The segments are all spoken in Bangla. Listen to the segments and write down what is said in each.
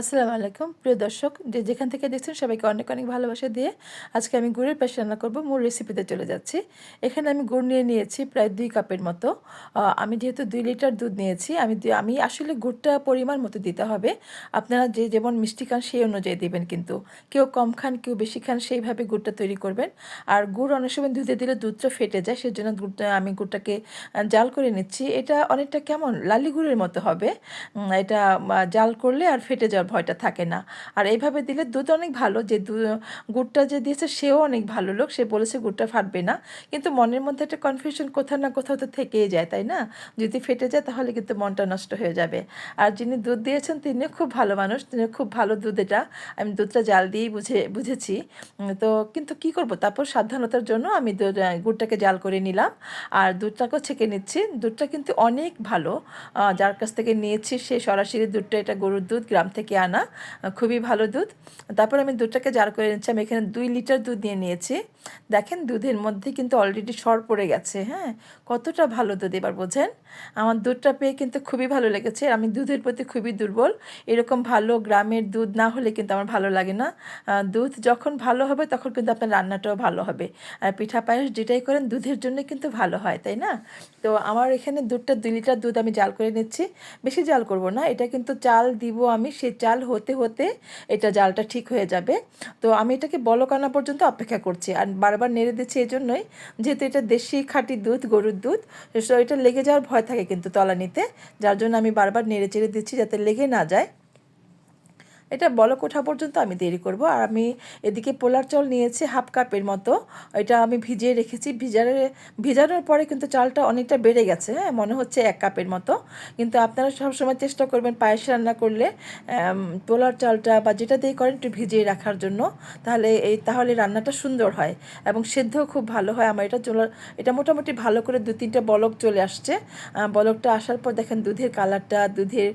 আসসালামু আলাইকুম। প্রিয় দর্শক, যে যেখান থেকে দেখছেন সবাইকে অনেক অনেক ভালোবাসা দিয়ে আজকে আমি গুড়ের পাশে রান্না করব, মূল রেসিপিতে চলে যাচ্ছি। এখানে আমি গুড় নিয়ে নিয়েছি প্রায় দুই কাপের মতো। আমি যেহেতু দুই লিটার দুধ নিয়েছি, আমি আমি আসলে গুড়টা পরিমাণ মতো দিতে হবে। আপনারা যে যেমন মিষ্টি খান সেই অনুযায়ী দেবেন কিন্তু। কেউ কম খান, কেউ বেশি খান, সেইভাবে গুড়টা তৈরি করবেন। আর গুড় অনেক সময় দুধে দিলে দুধটা ফেটে যায়, সেজন্য গুড়টা, আমি গুড়টাকে জাল করে নিচ্ছি। এটা অনেকটা কেমন? লালি গুড়ের মতো হবে। এটা জাল করলে আর ফেটে যাওয়ার ভয়টা থাকে না। আর এইভাবে দিলে দুধ অনেক ভালো, যে গুড়টা যে দিয়েছে সেও অনেক ভালো লোক, সে বলেছে গুড়টা ফাটবে না। কিন্তু মনের মধ্যে একটা কনফিউশন কোথাও না কোথাও তো থেকেই যায়, তাই না? যদি ফেটে যায় তাহলে কিন্তু মনটা নষ্ট হয়ে যাবে। আর যিনি দুধ দিয়েছেন তিনিও খুব ভালো মানুষ তিনি খুব ভালো দুধ এটা। আমি দুধটা জাল দিয়েই বুঝে, বুঝেছি। তো কিন্তু কি করব? তারপর সাবধানতার জন্য আমি গুড়টাকে জাল করে নিলাম। আর দুধটাকেও ছেঁকে নিচ্ছি। দুধটা কিন্তু অনেক ভালো। যার কাছ থেকে নিয়েছি সে সরাসরি দুধটা, এটা গরুর দুধ, গ্রাম থেকে আনা খুবই ভালো দুধ। তারপর আমি দুধটাকে জার করে নিচ্ছি। আমি এখানে দুই লিটার দুধ নিয়ে নিয়েছি। দেখেন দুধের মধ্যে কিন্তু অলরেডি সর পড়ে গেছে হ্যাঁ? কতটা ভালো দুধ এবার বোঝেন? আমার দুধটা পেয়ে কিন্তু খুবই ভালো লেগেছে। আমি দুধের প্রতি খুবই দুর্বল। এরকম ভালো গ্রামের দুধ না হলে কিন্তু আমার ভালো লাগে না। দুধ যখন ভালো হবে তখন কিন্তু আপনার রান্নাটাও ভালো হবে। আর পিঠা পায়েস যেটাই করেন দুধের জন্য কিন্তু ভালো হয়, তাই না? তো আমার এখানে দুধটা দুই লিটার দুধ আমি জাল করে নিচ্ছি। বেশি জাল করব না। এটা কিন্তু চাল দিব আমি সেই চাল হতে হতে এটা জালটা ঠিক হয়ে যাবে। তো আমি এটাকে বলক আনা পর্যন্ত অপেক্ষা করছি আর বারবার নেড়ে দিচ্ছি এই জন্যই যেহেতু এটা দেশি খাঁটি দুধ, গরুর দুধ, তো এটা লেগে যাওয়ার ভয় থাকে কিন্তু তলানিতে। যার জন্য আমি বারবার নেড়ে চেড়ে দিচ্ছি যাতে লেগে না যায়। এটা বলক ওঠা পর্যন্ত আমি দেরি করব। আর আমি এদিকে পোলার চাল নিয়েছি হাফ কাপের মতো। এটা আমি ভিজিয়ে রেখেছি। ভিজারে, ভিজানোর পরে কিন্তু চালটা অনেকটা বেড়ে গেছে হ্যাঁ? মনে হচ্ছে এক কাপের মতো। কিন্তু আপনারা সবসময় চেষ্টা করবেন পায়েস রান্না করলে পোলার চালটা বা যেটা দিয়ে করেন একটু ভিজিয়ে রাখার জন্য। তাহলে এই, তাহলে রান্নাটা সুন্দর হয় এবং সেদ্ধও খুব ভালো হয়। আমার এটা চলার এটা মোটামুটি ভালো করে দু তিনটা বলক চলে আসছে। বলকটা আসার পর দেখেন দুধের কালারটা, দুধের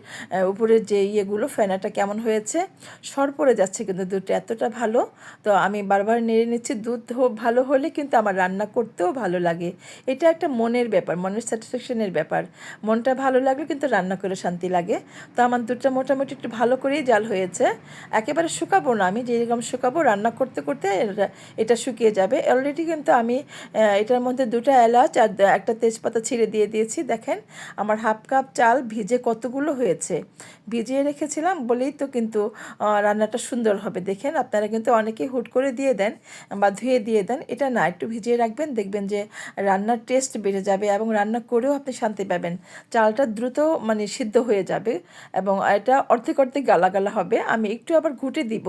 উপরের যে ইয়েগুলো, ফেনাটা কেমন হয়েছে। সর পড়ে যাচ্ছে কিন্তু দুধটা এতটা ভালো। তো আমি বারবার নেড়ে নিচ্ছি, দুধ ভালো হলে কিন্তু আমার রান্না করতেও ভালো লাগে। এটা একটা মনের ব্যাপার, মনের স্যাটিসফ্যাকশনের ব্যাপার। মনটা ভালো লাগলে কিন্তু রান্না করে শান্তি লাগে। তো আমার দুধটা মোটামুটি একটু ভালো করেই জাল হয়েছে। একেবারে শুকাবো না, আমি যেরকম শুকাবো রান্না করতে করতে এটা- শুকিয়ে যাবে। অলরেডি কিন্তু আমি এটার মধ্যে দুটো এলাচ আর একটা তেজপাতা ছিঁড়ে দিয়ে দিয়েছি। দেখেন, আমার হাফ কাপ চাল ভিজে কতগুলো হয়েছে। ভিজিয়ে রেখেছিলাম বলেই তো কিন্তু রান্নাটা সুন্দর হবে। দেখেন আপনারা কিন্তু অনেকেই হুট করে দিয়ে দেন বা ধুয়ে দিয়ে দেন, এটা না, একটু ভিজিয়ে রাখবেন, দেখবেন যে রান্নার টেস্ট বেড়ে যাবে এবং রান্না করেও আপনি শান্তি পাবেন। চালটা দ্রুত মানে সিদ্ধ হয়ে যাবে এবং এটা অর্ধেক অর্ধেক গালা গালা হবে। আমি একটু আবার ঘুটে দিব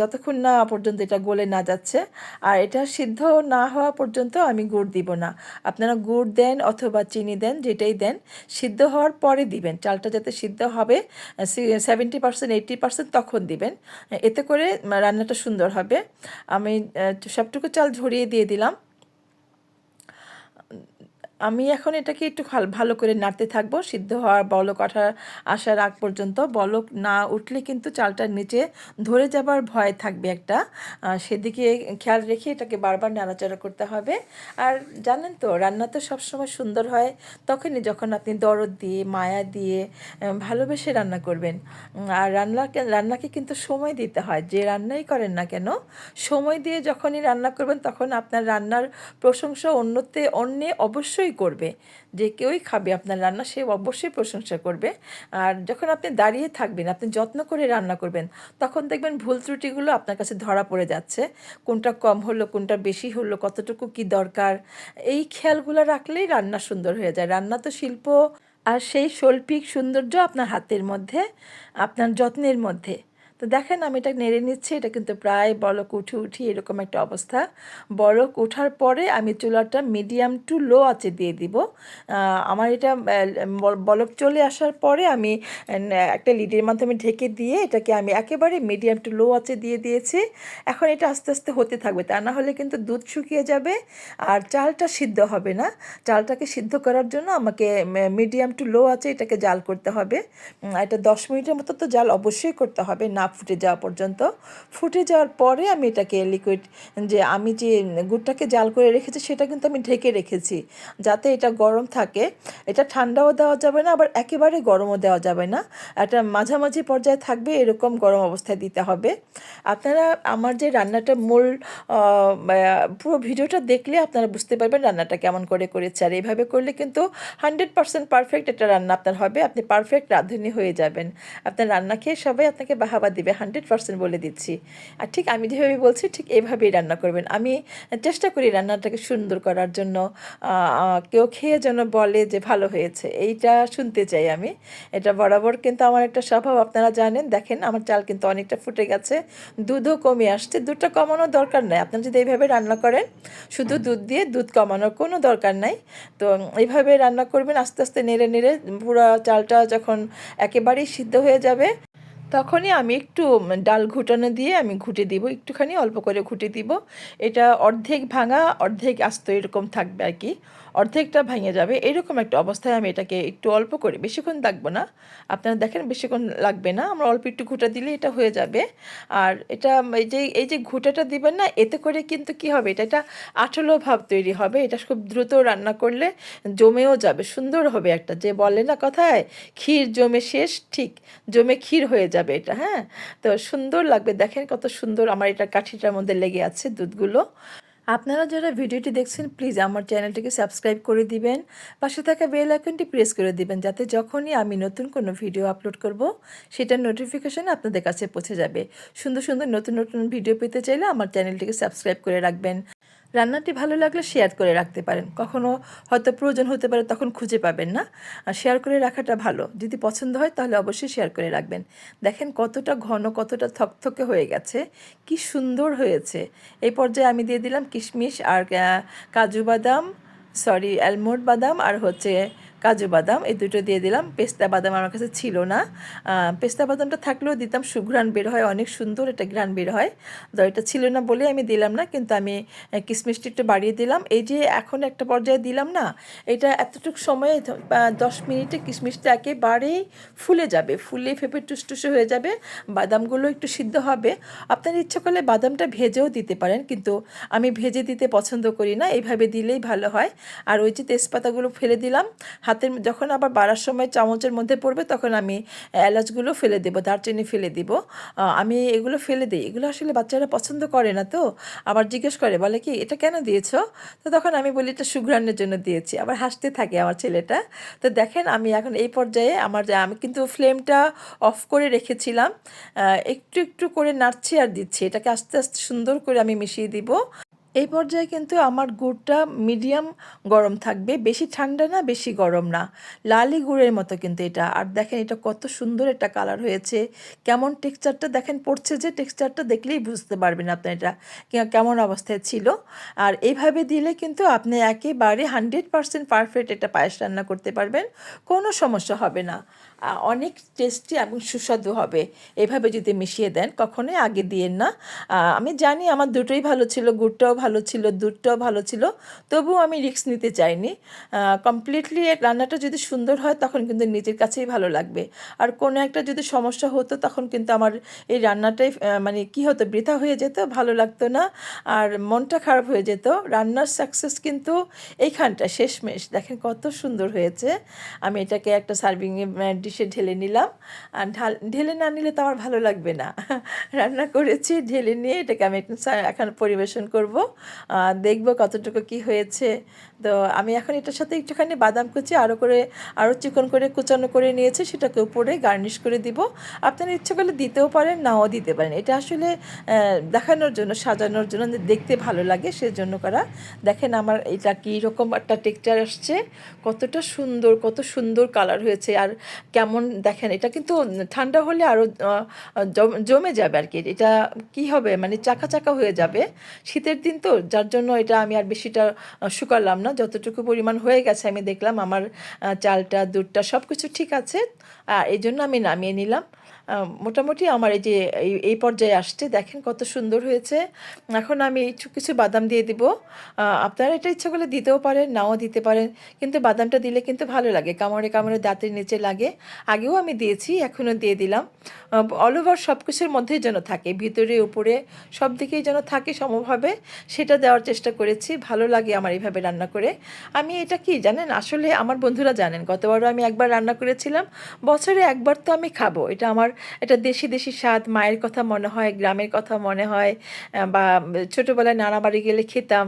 যতক্ষণ না পর্যন্ত এটা গলে না যাচ্ছে। আর এটা সিদ্ধ না হওয়া পর্যন্ত আমি গুড় দিব না। আপনারা গুড় দেন অথবা চিনি দেন, যেটাই দেন, সিদ্ধ হওয়ার পরে দিবেন। চালটা যাতে সিদ্ধ হবে সেভেন্টি পার্সেন্ট এইট্টি পার্সেন্ট তখন দিবেন। এতে করে রান্নাটা সুন্দর হবে। আমি সবটুকু চাল ঝরিয়ে দিয়ে দিলাম। আমি এখন এটাকে একটু ভাল- করে নাড়তে থাকব, সিদ্ধ হওয়ার বলক আঠা আসার আগ পর্যন্ত। বলক না উঠলে কিন্তু চালটার নিচে ধরে যাবার ভয় থাকবে একটা। সেদিকে খেয়াল রেখে এটাকে বারবার নাড়াচাড়া করতে হবে। আর জানেন তো, রান্না তো সবসময় সুন্দর হয়, তখনই যখন আপনি দরদ দিয়ে, মায়া দিয়ে ভালোবেসে রান্না করবেন। আর রান্নাকে রান্নাকে কিন্তু সময় দিতে হয়, যে রান্নাই করেন না কেন, সময় দিয়ে যখনই রান্না করবেন, তখন আপনার রান্নার প্রশংসা অন্যতে, অন্যে অবশ্যই করবে যে কেউই খাবে, আপনার রান্না সে অবশ্যই প্রশংসা করবে। আর যখন আপনি দাঁড়িয়ে থাকবেন, আপনি যত্ন করে রান্না করবেন, তখন দেখবেন ভুল ত্রুটিগুলো আপনার কাছে ধরা পড়ে যাচ্ছে। কোনটা কম হলো, কোনটা বেশি হলো, কতটুকু কি দরকার, এই খেয়ালগুলো রাখলেই রান্না সুন্দর হয়ে যায়। রান্না তো শিল্প আর সেই শৈল্পিক সৌন্দর্য আপনার হাতের মধ্যে, আপনার যত্নের মধ্যে। তো দেখেন আমি এটা নেড়ে নিচ্ছি, এটা কিন্তু প্রায় বলক উঠে উঠি এরকম একটা অবস্থা। বলক ওঠার পরে আমি চুলাটা মিডিয়াম টু লো আঁচে দিয়ে দিব। আমার এটা বলক চলে আসার পরে আমি একটা লিডের মাধ্যমে ঢেকে দিয়ে এটাকে আমি একেবারে মিডিয়াম টু লো আঁচে দিয়ে দিয়েছি। এখন এটা আস্তে আস্তে হতে থাকবে, তা না হলে কিন্তু দুধ শুকিয়ে যাবে আর চালটা সিদ্ধ হবে না। চালটাকে সিদ্ধ করার জন্য আমাকে মিডিয়াম টু লো আছে এটাকে জাল করতে হবে। এটা দশ মিনিটের মতো তো জাল অবশ্যই করতে হবে, না ফুটে যাওয়া পর্যন্ত ফুটে যাওয়ার পরে আমি এটাকে লিকুইড যে আমি যে গুড়টাকে জাল করে রেখেছি সেটা কিন্তু আমি ঢেকে রেখেছি। যাতে এটা গরম থাকে। এটা ঠান্ডাও দেওয়া যাবে না, আবার একেবারে গরমও দেওয়া যাবে না। একটা মাঝামাঝি পর্যায়ে থাকবে, এরকম গরম অবস্থায় দিতে হবে। আপনারা আমার যে রান্নাটা মূল পুরো ভিডিওটা দেখলে আপনারা বুঝতে পারবেন রান্নাটা কেমন করে করেছে। আর এইভাবে করলে কিন্তু হান্ড্রেড পার্সেন্ট পারফেক্ট একটা রান্না আপনার হবে। আপনি পারফেক্ট রাঁধুনি হয়ে যাবেন। আপনার রান্না খেয়ে সবাই আপনাকে বাহাবা দিবে হান্ড্রেড পার্সেন্ট বলে দিচ্ছি। আর ঠিক আমি যেভাবে বলছি, ঠিক এভাবেই রান্না করবেন। আমি চেষ্টা করি রান্নাটাকে সুন্দর করার জন্য। কেউ খেয়ে যেন বলে যে ভালো হয়েছে, এইটা শুনতে চাই আমি। এটা বরাবর কিন্তু আমার একটা স্বভাব, আপনারা জানেন। দেখেন, আমার চাল কিন্তু অনেকটা ফুটে গেছে। দুধও কমে আসছে। দুধটা কমানোর দরকার নাই। আপনারা যদি এইভাবে রান্না করেন, শুধু দুধ দিয়ে দুধ কমানোর কোনো দরকার নাই। তো এইভাবে রান্না করবেন, আস্তে আস্তে নেড়ে নেড়ে পুরো চালটা যখন একেবারেই সিদ্ধ হয়ে যাবে তখনই আমি একটু ডাল ঘুটানো দিয়ে আমি ঘুটে দিব, একটুখানি অল্প করে ঘুটে দিব। এটা অর্ধেক ভাঙা, অর্ধেক আস্ত এরকম থাকবে আর কি। অর্ধেকটা ভেঙে যাবে। এরকম একটা অবস্থায় আমি এটাকে একটু অল্প করে, বেশিক্ষণ লাগবো না। আপনারা দেখেন বেশিক্ষণ লাগবে না। আমরা অল্প একটু ঘুটা দিলে এটা হয়ে যাবে। আর এটা এই যে এই যে ঘুটাটা দিবেন না, এতে করে কিন্তু কি হবে? এটা এটা আঠলো ভাব তৈরি হবে। এটা খুব দ্রুত রান্না করলে জমেও যাবে, সুন্দর হবে একটা। যে বলে না কথায়, ক্ষীর জমে শেষ, ঠিক, জমে ক্ষীর হয়ে যাবে এটা। হ্যাঁ? তো সুন্দর লাগবে। দেখেন কত সুন্দর আমার এটা কাঠিটার মধ্যে লেগে আছে দুধগুলো। আপনারা যারা ভিডিওটি দেখছেন প্লিজ আমার চ্যানেলটিকে সাবস্ক্রাইব করে দিবেন। পাশে থাকা বেল আইকনটি প্রেস করে দিবেন, যাতে যখনই আমি নতুন কোনো ভিডিও আপলোড করব, সেটার নোটিফিকেশন আপনাদের কাছে পৌঁছে যাবে। সুন্দর সুন্দর নতুন নতুন ভিডিও পেতে চাইলে আমার চ্যানেলটিকে সাবস্ক্রাইব করে রাখবেন। রান্নাটি ভালো লাগলে শেয়ার করে রাখতে পারেন। কখনও হয়তো প্রয়োজন হতে পারে তখন খুঁজে পাবেন না। আর শেয়ার করে রাখাটা ভালো। যদি পছন্দ হয় তাহলে অবশ্যই শেয়ার করে রাখবেন। দেখেন কতটা ঘন, কতটা থকথকে হয়ে গেছে। কি সুন্দর হয়েছে। এই পর্যায়ে আমি দিয়ে দিলাম কিশমিশ আর কাজু বাদাম সরি অ্যালমন্ড বাদাম আর হচ্ছে কাজু বাদাম, এই দুটো দিয়ে দিলাম। পেস্তা বাদাম আমার কাছে ছিল না। পেস্তা বাদামটা থাকলেও দিতাম সুঘ্রাণ বের হয়, অনেক সুন্দর এটা ঘ্রাণ বের হয়। তো এটা ছিল না বলে আমি দিলাম না, কিন্তু আমি কিশমিশটি একটু বাড়িয়ে দিলাম। এই যে এখন একটা পর্যায়ে দিলাম না, এটা এতটুকু সময়ে দশ মিনিটে কিশমিশটা একেবারেই ফুলে যাবে, ফুলে ফেপে টুসটুসে হয়ে যাবে, বাদামগুলো একটু সিদ্ধ হবে। আপনার ইচ্ছা করলে বাদামটা ভেজেও দিতে পারেন, কিন্তু আমি ভেজে দিতে পছন্দ করি না, এইভাবে দিলেই ভালো হয়। আর ওই যে তেজপাতাগুলো ফেলে দিলাম হাতের যখন আবার বাড়ার সময় চামচের মধ্যে পড়বে, তখন আমি এলাচগুলো ফেলে দেবো, দারচিনি ফেলে দিব। আমি এগুলো ফেলে দিই। এগুলো আসলে বাচ্চারা পছন্দ করে না তো। আবার জিজ্ঞেস করে, বলে কি, এটা কেন দিয়েছ? তো তখন আমি বলি, এটা সুঘ্রাণের জন্য দিয়েছি। আবার হাসতে থাকে আমার ছেলেটা। তো দেখেন, আমি এখন এই পর্যায়ে আমার আমি কিন্তু ফ্লেমটা অফ করে রেখেছিলাম। একটু একটু করে নাড়ছি আর দিচ্ছি। এটাকে আস্তে আস্তে সুন্দর করে আমি মিশিয়ে দিব। এই পর্যায়ে কিন্তু আমার গুড়টা মিডিয়াম গরম থাকবে, বেশি ঠান্ডা না, বেশি গরম না। লালি গুড়ের মতো কিন্তু এটা। আর দেখেন এটা কত সুন্দর একটা কালার হয়েছে। কেমন টেক্সচারটা দেখেন, পড়ছে যে টেক্সচারটা দেখলেই বুঝতে পারবেন আপনার এটা কেমন অবস্থায় ছিল। আর এইভাবে দিলে কিন্তু আপনি একেবারে হান্ড্রেড পারসেন্ট পারফেক্ট এটা পায়েস রান্না করতে পারবেন। কোনো সমস্যা হবে না। অনেক টেস্টি এবং সুস্বাদু হবে। এভাবে যদি মিশিয়ে দেন, কখনোই আগে দিয়েন না। আমি জানি আমার দুটোই ভালো ছিল, গুড়টাও ভালো ছিল, দুধটাও ভালো ছিল, তবুও আমি রিস্ক নিতে চাইনি। কমপ্লিটলি রান্নাটা যদি সুন্দর হয়, তখন কিন্তু নিজের কাছেই ভালো লাগবে। আর কোনো একটা যদি সমস্যা হতো, তখন কিন্তু আমার এই রান্নাটাই মানে কি হতো, বৃথা হয়ে যেত, ভালো লাগতো না, আর মনটা খারাপ হয়ে যেত। রান্নার সাকসেস কিন্তু এইখানটা শেষমেশ। দেখেন কত সুন্দর হয়েছে। আমি এটাকে একটা সার্ভিং ডিশে ঢেলে নিলাম। আর ঢাল, ঢেলে না নিলে তো আমার ভালো লাগবে না। রান্না করেছি, ঢেলে নিয়ে এটাকে আমি এখন পরিবেশন করব। দেখব দেখব কতটুকু কি হয়েছে। তো আমি এখন এটার সাথে একটুখানি বাদাম কুচি আরও করে আরও চিকন করে কুচানো করে নিয়েছি, সেটাকে উপরে গার্নিশ করে দিব। আপনারা ইচ্ছে করলে দিতেও পারেন, নাও দিতে পারেন। এটা আসলে দেখানোর জন্য, সাজানোর জন্য দেখতে ভালো লাগে, সেজন্য করা। দেখেন আমার এটা কী রকম একটা টেক্সচার আসছে, কতটা সুন্দর, কত সুন্দর কালার হয়েছে। আর কেমন, দেখেন এটা কিন্তু ঠান্ডা হলে আরও জমে যাবে আর কি। এটা কি হবে? মানে চাকা চাকা হয়ে যাবে। শীতের দিন তো, যার জন্য এটা আমি আর বেশিটা শুকালাম না। যতটুকু পরিমাণ হয়ে গেছে, আমি দেখলাম আমার চালটা, দুধটা সব কিছু ঠিক আছে। এই জন্য আমি নামিয়ে নিলাম। মোটামুটি আমার এই যে, এই পর্যায়ে আসছে। দেখেন কত সুন্দর হয়েছে। এখন আমি কিছু বাদাম দিয়ে দিব। আপনারা এটা ইচ্ছা করলে দিতেও পারেন, নাও দিতে পারেন। কিন্তু বাদামটা দিলে কিন্তু ভালো লাগে। কামড়ে কামড়ে দাঁতের নিচে লাগে। আগেও আমি দিয়েছি, এখনও দিয়ে দিলাম। অল ওভার সব কিছুর মধ্যেই যেন থাকে। ভিতরে, উপরে, সব দিকেই যেন থাকে সমভাবে। সেটা দেওয়ার চেষ্টা করেছি। ভালো লাগে আমার এইভাবে রান্না করে। আমি এটা কি জানেন? আসলে আমার বন্ধুরা জানেন। গতবারও আমি একবার রান্না করেছিলাম। বছরে একবার তো আমি খাব। এটা আমার এটা দেশি দেশি স্বাদ, মায়ের কথা মনে হয়, গ্রামের কথা মনে হয় বা ছোটোবেলায় নানা বাড়ি গেলে খেতাম।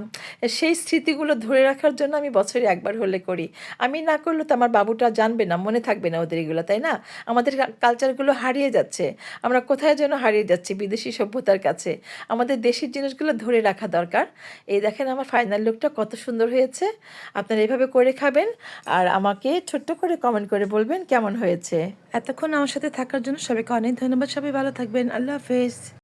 সেই স্মৃতিগুলো ধরে রাখার জন্য আমি বছরে একবার হলে করি। আমি না করলে তো আমার বাবুটা জানবে না, মনে থাকবে না ওদের এগুলো, তাই না? আমাদের কালচারগুলো হারিয়ে যাচ্ছে। আমরা কোথায় যেন হারিয়ে যাচ্ছি বিদেশি সভ্যতার কাছে। আমাদের দেশের জিনিসগুলো ধরে রাখা দরকার। এই দেখেন আমার ফাইনাল লুকটা কত সুন্দর হয়েছে। আপনারা এভাবে করে খাবেন আর আমাকে ছোট্ট করে কমেন্ট করে বলবেন কেমন হয়েছে। এতক্ষণ আমার সাথে থাকার জন্য সবাইকে অনেক ধন্যবাদ। সবাই ভালো থাকবেন। আল্লাহ হাফেজ।